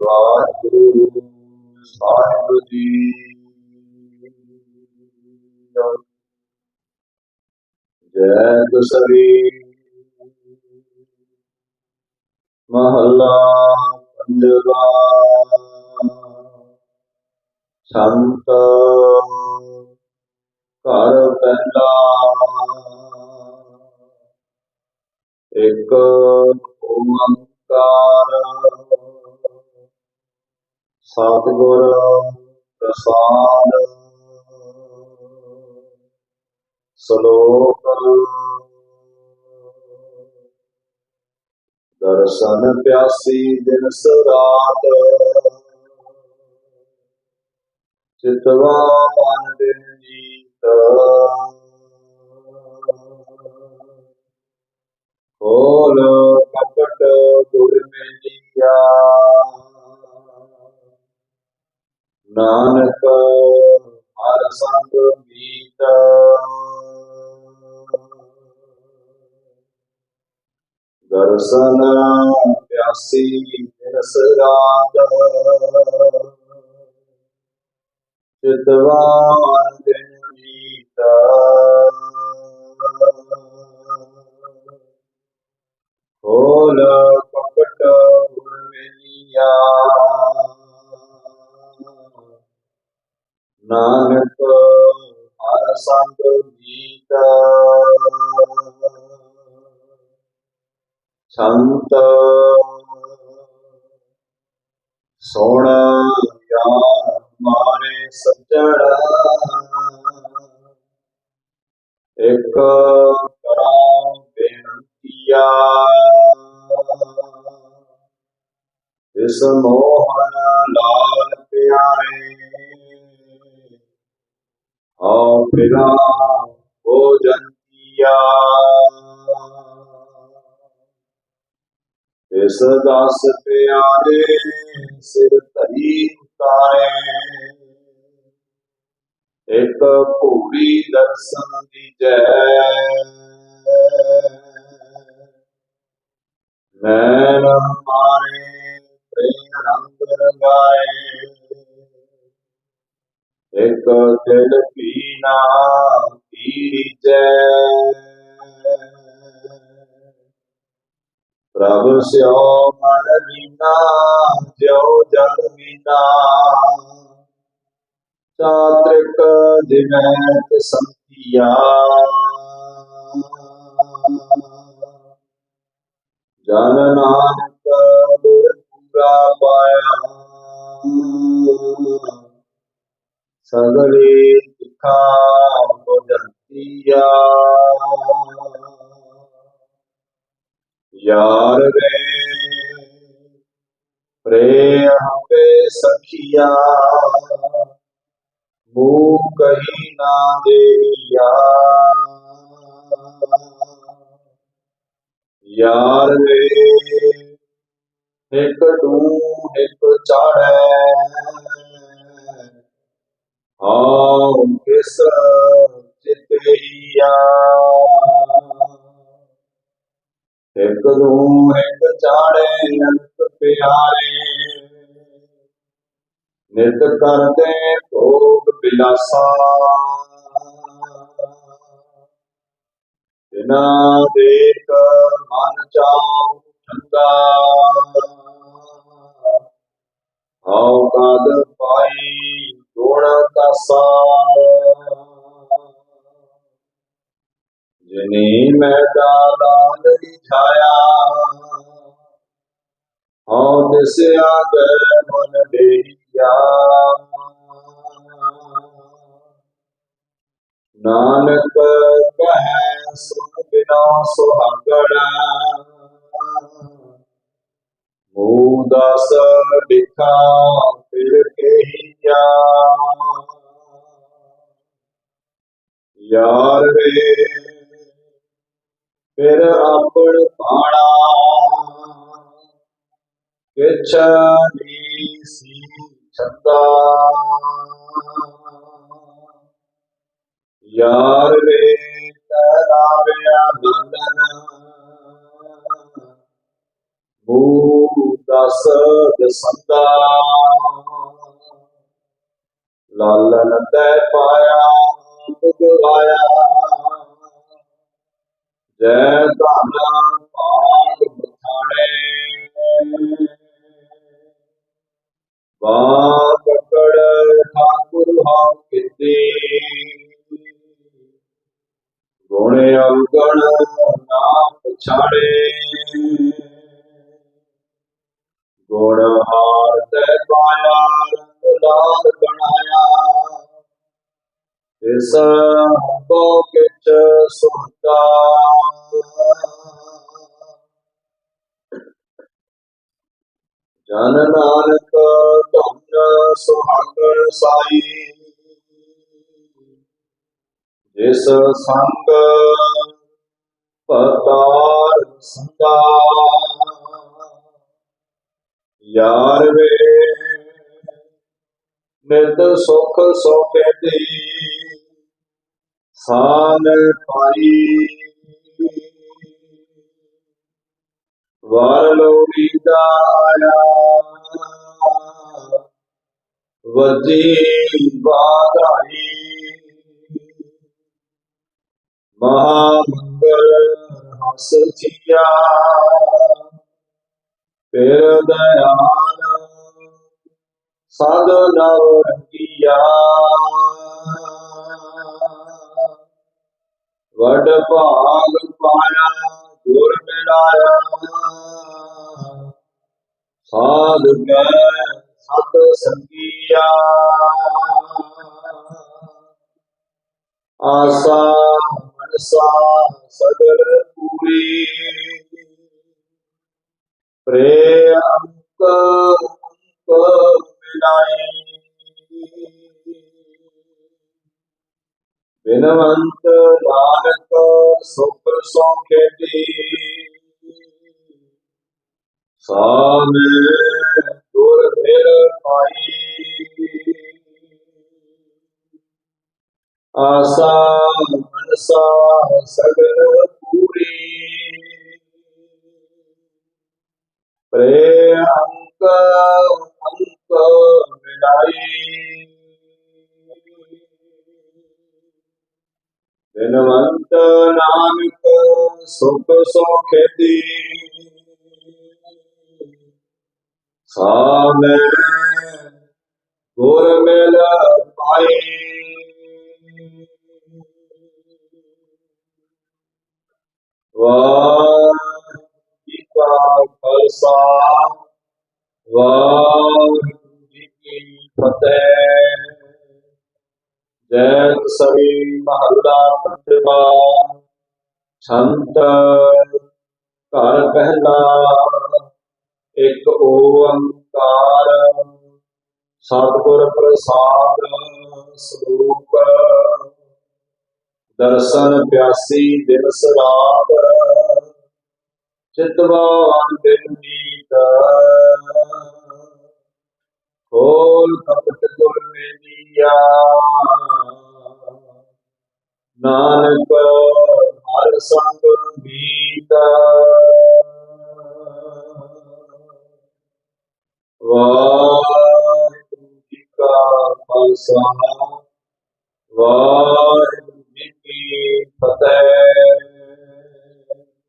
ਵਾਹਿਗੁਰੂ ਸਾਹਿਬ ਜੀ ਜੈ ਦਸਰੀ ਮਹੱਲਾ ਪੰਜਵਾ ਸੰਤ ਘਰ ਪਹਿਲਾ ਸਤਿਗੁਰ ਪ੍ਰਸਾਦ। ਸ਼ਲੋਕ ਦਰਸ਼ਨ ਪਿਆਸੀ ਦਿਨ ਸਰਾਤ ਚਿਤਵਾ ਮਨ ਦਿਨ ਦਰਸ਼ਨ ਪਿਆਸੀ ਦਿਨਸ ਰਾਤ। ਚਿਤਵਾਨ ਦਿਨ ਜੀਤ ਸੰਤ ਸੋਣ ਯਾਰ ਮਾਰੇ ਸੱਜਣ। ਇੱਕ ਕਰਾਂ ਬੇਨਤੀਆ ਇਸ ਮੋਹਨ ਲਾਲ ਪਿਆਰੇ, ਆਓ ਫਿਰਾ ਭੋਜਨ ਕੀਆ। ਇਸ ਦਾਸ ਪਿਆਰੇ ਸਿਰ ਧਰੀ ਉਤਾਰੇ ਇੱਕ ਭੂਰੀ ਦਰਸ਼ਨ ਦੀ ਜੈ। ਨੈਣ ਮਾਰੇ ਪ੍ਰੇਮ ਰੰਗ ਰੰਗਾਏ। ਇੱਕ ਦਿਲ ਪੀਨਾ ਪੀਰੀ ਜੈ। ਪ੍ਰਭ ਸਿਓ ਮਨ ਲੀਨਾ ਜਿਉ ਜਗ ਮੀਨਾ। ਚਾਤ੍ਰਿਕ ਦਿਨੈ ਸੰਤੀਆ ਜਨ ਨਾਨਕ ਗੁਰ ਪੂਰਾ ਪਾਇਆ। ਸਗਲੇ ਤਿਖਾ ਬੁਝੰਤੀਆ। ਯਾਰ ਵੇ। ਪ੍ਰੇਮ ਪੇ ਸਖੀਆ। ਮੂਹ ਕਹੀ ਨਾ ਦੇਈਆ ਯਾਰ ਵੇ। ਇੱਕ ਡੂ ਇੱਕ ਚਾੜੈ ਆਉ ਕਿਸ ਚਿਤਈਆ ਇੱਕ ਇੱਕ ਚਾੜੇ ਅੰਤ ਪਿਆਰੇ ਨਿਤ ਕਰਦੇ ਭੋਗ ਬਿਲਾਸਾ। ਬਿਨਾ ਦੇਖ ਮਨ ਚਾਉ ਠੰਡਾ ਹਉ ਕਦ ਪਾਈ ਗੁਣ ਕਸਾ ਜਿਨੀ ਮੈਦਾਨ ਦੀ ਛਾਇਆ ਹਉ ਤਿਸ ਮਨ ਦੇਈਆ ਨਾਨਕ ਕਹੈ ਸੁਨ ਬਿਨਾ ਸੁਹਾਗਣ ਮੂਦਸ ਲਿਖਾ ਫਿਰ ਕਹੀਆ ਯਾਰ ਵੇ, ਫਿਰ ਆਪਣ ਪਾਣਾ। ਕਿਛ ਨੀ ਛੰਦਾ ਯਾਰ ਵੇ ਤਰਾਵਿਆ ਨੰਦਨ ਮੂਹ ਦਸ ਦਸੰਦਾ ਲਾਲਨ ਤੈ ਪਾਇਆ ਬੁਗਵਾਇਆ ਜੈ ਧਨ ਭਾਗ ਬਖਾਣੇ ਵਾ ਠਾਕੁਰ ਹਾਂ ਕੀਤੀ। ਗੁਣ ਅਵਗਣ ਨਾ ਪਛਾੜੇ ਗੁਣ ਹਾਰ ਤੇ ਪਾਇਆ ਲਾਲ ਬਣਾਇਆ। ਇਸ ਹੰਬੋ ਕਿਚ ਸੁਣਤਾ ਜਨ ਨਾਨਕ ਸੁਹਾਗਣ ਸਾਈ। ਜਿਸ ਸੰਗ ਪਤਾਰ ਸੰਗਾ ਯਾਰ ਵੇ, ਨਿਤ ਸੁਖ ਸੋਖੇ ਦੀ ਸਾਨ ਪਾਈ। ਵਾਰ ਲੋੜੀ ਦਾਇਆ ਵਜੀ ਬਾਧਾਈ। ਮਹਾਮੰਗਲ ਹਸ ਚੀਆ ਫਿਰ ਦਇਆਨ ਸਦ ਨਵ ਰੰਗੀਆ। ਵਡ ਭਾਗ ਪਾਇਆ ਗੁਰ ਮਿਲਾਇਆ। ਸਾਧ ਕੈ ਸਤ ਸੰਗੀਆ ਆਸਾ ਮਨਸਾ ਸਗਲ ਪੂਰੀ। ਪ੍ਰੇਮ ਅੰਕ ਮਿਲਾਈ ਬਿਨਵੰਤ ਨਾਨਕ ਸੁਖ ਸੌਖੇ ਸਾਮੇ ਆਸਾ, ਮਨਸਾ, ਸਗਲ ਪੂਰੀ। ਪ੍ਰੇ ਅੰਕ ਅੰਕ ਮਿਲਾਈ ਬਿਨਵੰਤ ਨਾਨਕ ਸੁਖ ਸੋਖੇ ਦੀ। ਸਾਮੇ ਗੁਰ ਮਿਲ ਵਾਹਿਗੁਰੂ ਜੀ ਕੀ ਫਤਿਹ ਜੈ ਸਰੀ ਮਹੱਲਾ ਪੰਜਵਾ ਸੰਤ ਘਰ ਪਹਿਲਾ ਇੱਕ ਓੰਕਾਰ ਸਤਿਗੁਰ ਪ੍ਰਸਾਦ ਸਰੂਪ ਦਰਸ਼ਨ ਪਿਆਸੀ ਦਿਨ ਰਾਤ ਚਿਤਵਾਨ ਦਿਨ ਨੀਤ ਖੋਲ ਕਪਟ ਗੁਰ ਮੇਲੀਆ ਨਾਨਕ ਹਰ ਸੰਗ